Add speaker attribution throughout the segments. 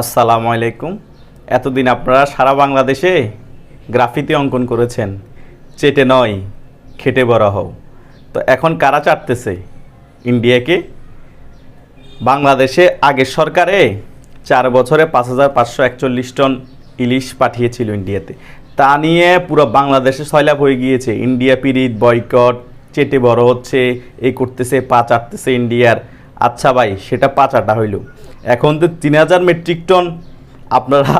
Speaker 1: আসসালামু আলাইকুম। এতদিন আপনারা সারা বাংলাদেশে গ্রাফিতি অঙ্কন করেছেন। চেটে নয়, খেটে বড় হও তো এখন কারা চাটতেছে? ইন্ডিয়াকে? বাংলাদেশে আগের সরকারে চার বছরে পাঁচ হাজার পাঁচশো একচল্লিশ টন ইলিশ পাঠিয়েছিল ইন্ডিয়াতে। তা নিয়ে পুরো বাংলাদেশে সয়লাভ হয়ে গিয়েছে। ইন্ডিয়া পিরিত বয়কট, চেটে বড় হচ্ছে এই করতেছে, পা চাটতেছে ইন্ডিয়ার আচ্ছা ভাই, সেটা পা চাটা হইল। এখন তো তিন হাজার মেট্রিক টন আপনারা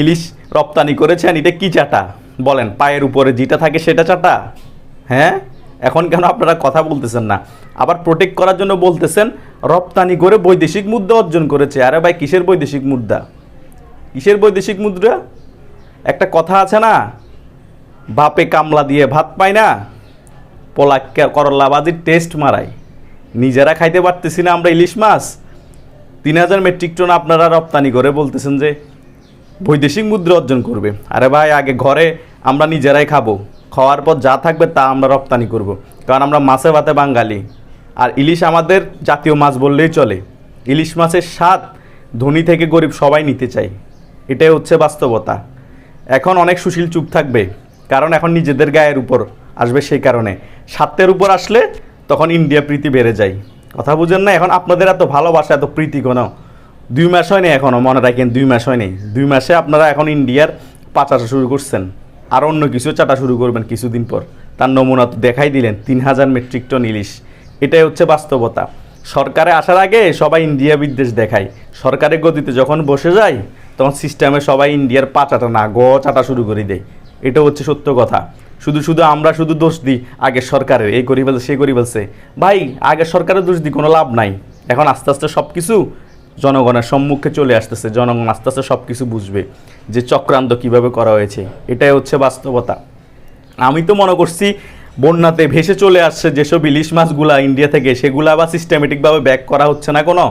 Speaker 1: ইলিশ রপ্তানি করেছেন, এটা কি চাটা? বলেন, পায়ের উপরে যেটা থাকে সেটা চাটা? হ্যাঁ? এখন কেন আপনারা কথা বলতেছেন না? আবার প্রোটেক্ট করার জন্য বলতেছেন, রপ্তানি করে বৈদেশিক মুদ্রা অর্জন করেছে। আরে ভাই, কিসের বৈদেশিক মুদ্রা? কিসের বৈদেশিক মুদ্রা? একটা কথা আছে না, বাপে কামলা দিয়ে ভাত পায় না পোলা করলা বাজির টেস্ট মারায়। নিজেরা খাইতে পারতেছি না আমরা ইলিশ মাছ। তিন হাজার মেট্রিক টন আপনারা রপ্তানি করে বলতেছেন যে বৈদেশিক মুদ্রা অর্জন করবে। আরে ভাই, আগে ঘরে আমরা নিজেরাই খাব। খাওয়ার পর যা থাকবে তা আমরা রপ্তানি করব। কারণ আমরা মাছে ভাতে বাঙালি। আর ইলিশ আমাদের জাতীয় মাছ বললেই চলে। ইলিশ মাছের স্বাদ ধনী থেকে গরিব সবাই নিতে চায়। এটাই হচ্ছে বাস্তবতা। এখন অনেক সুশীল চুপ থাকবে। কারণ এখন নিজেদের গায়ের উপর আসবে সেই কারণে। স্বার্থের উপর আসলে তখন ইন্ডিয়া প্রীতি বেড়ে যায়। কথা বুঝেন না, এখন আপনাদের এত ভালোবাসা, এত প্রীতি কোনো? দুই মাস হয়নি এখনও মনে রাখেন, দুই মাস হয়নি দুই মাসে আপনারা এখন ইন্ডিয়ার পাচাটা শুরু করছেন। আর অন্য কিছু চাটা শুরু করবেন কিছুদিন পর। তার নমুনা তো দেখাই দিলেন, তিন হাজার মেট্রিক টন ইলিশ। এটাই হচ্ছে বাস্তবতা। সরকারে আসার আগে সবাই ইন্ডিয়া বিদ্বেষ দেখায়। সরকারের গতিতে যখন বসে যায়, তখন সিস্টেমে সবাই ইন্ডিয়ার পাচাটা না, গ চাটা শুরু করে দেয়। এটা হচ্ছে সত্য কথা। শুধু শুধু আমরা শুধু দোষ দিই আগের সরকারের, এই করি বলছে সে করি বলছে। ভাই আগের সরকারের দোষ দিই কোনো লাভ নাই। এখন আস্তে আস্তে সব কিছু জনগণের সম্মুখে চলে আসতেছে, জনগণ আস্তে আস্তে সব কিছু বুঝবে যে চক্রান্ত কীভাবে করা হয়েছে। এটাই হচ্ছে বাস্তবতা। আমি তো মনে করছি, বন্যাতে ভেসে চলে আসছে যেসব ইলিশ মাছগুলা ইন্ডিয়া থেকে, সেগুলো আবার সিস্টেমেটিকভাবে ব্যাক করা হচ্ছে না কোনো?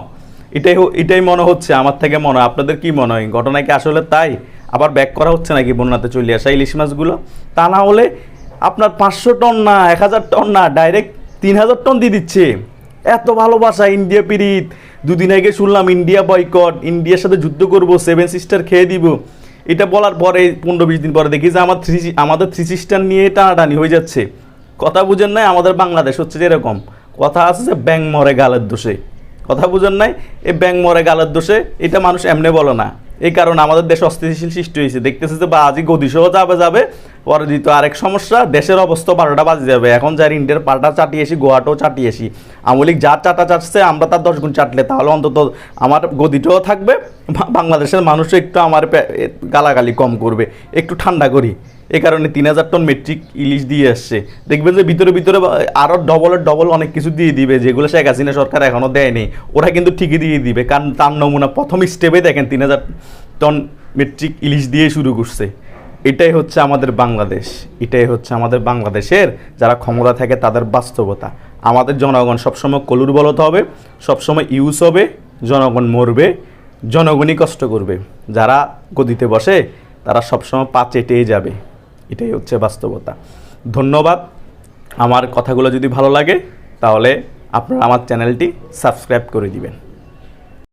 Speaker 1: এটাই এটাই মনে হচ্ছে, আমার থেকে মনে হয়। আপনাদের কি মনে হয়? ঘটনা কি আসলে তাই? আবার ব্যাক করা হচ্ছে নাকি বন্যাতে চলে আসা ইলিশ মাছগুলো? তা না হলে আপনার পাঁচশো টন না, এক হাজার টন না ডাইরেক্ট তিন হাজার টন দিয়ে দিচ্ছে। এত ভালোবাসা ইন্ডিয়া পিরিত। দুদিন আগে শুনলাম ইন্ডিয়া বয়কট ইন্ডিয়ার সাথে যুদ্ধ করব সেভেন সিস্টার খেয়ে দিব। এটা বলার পরে, পনেরো বিশ দিন পরে দেখি যে আমার থ্রি আমাদের থ্রি সিস্টার নিয়ে টানাটানি হয়ে যাচ্ছে। কথা বুঝেন নাই, আমাদের বাংলাদেশ হচ্ছে যে এরকম কথা আছে যে ব্যাং মরে গালের দোষে। কথা বুঝেন নাই, এ ব্যাং মরে গালের দোষে, এটা মানুষ এমনি বলে না। এই কারণে আমাদের দেশে অস্থিতিশীল সৃষ্টি হয়েছে। দেখতেছে যে বা বাজি গদিসহ যাবে যাবে পরে দিত আরেক সমস্যা, দেশের অবস্থা বারোটা বাজে যাবে। এখন যার ইন্ডিয়ার পাল্টা চাটিয়েছি গোয়াটাও চাটিয়েছি আমলিক যার চাটা চাটছে, আমরা তার দশ গুণ চাটলে। তাহলে অন্তত আমার গদিটাও থাকবে বাংলাদেশের মানুষও একটু আমার গালাগালি কম করবে। একটু ঠান্ডা করি। এ কারণে তিন হাজার টন মেট্রিক ইলিশ দিয়ে আসছে দেখবেন যে ভিতরে ভিতরে আরও ডবলের ডবল অনেক কিছু দিয়ে দিবে, যেগুলো শেখ হাসিনা সরকার এখনও দেয়নি। ওরা কিন্তু ঠিকই দিয়ে দিবে, কারণ তার নমুনা, প্রথম স্টেপে দেখেন তিন হাজার টন মেট্রিক ইলিশ দিয়ে শুরু করছে। এটাই হচ্ছে আমাদের বাংলাদেশ। এটাই হচ্ছে আমাদের বাংলাদেশের যারা ক্ষমতা থাকে তাদের বাস্তবতা। আমাদের জনগণ সবসময় কলুর বলতে হবে, সবসময় ইউজ হবে, জনগণ মরবে, জনগণই কষ্ট করবে। যারা গদিতে বসে, তারা সবসময় পা চেটেই যাবে। এটাই হচ্ছে বাস্তবতা। ধন্যবাদ। আমার কথাগুলো যদি ভালো লাগে, তাহলে আপনারা আমার চ্যানেলটি সাবস্ক্রাইব করে দিবেন।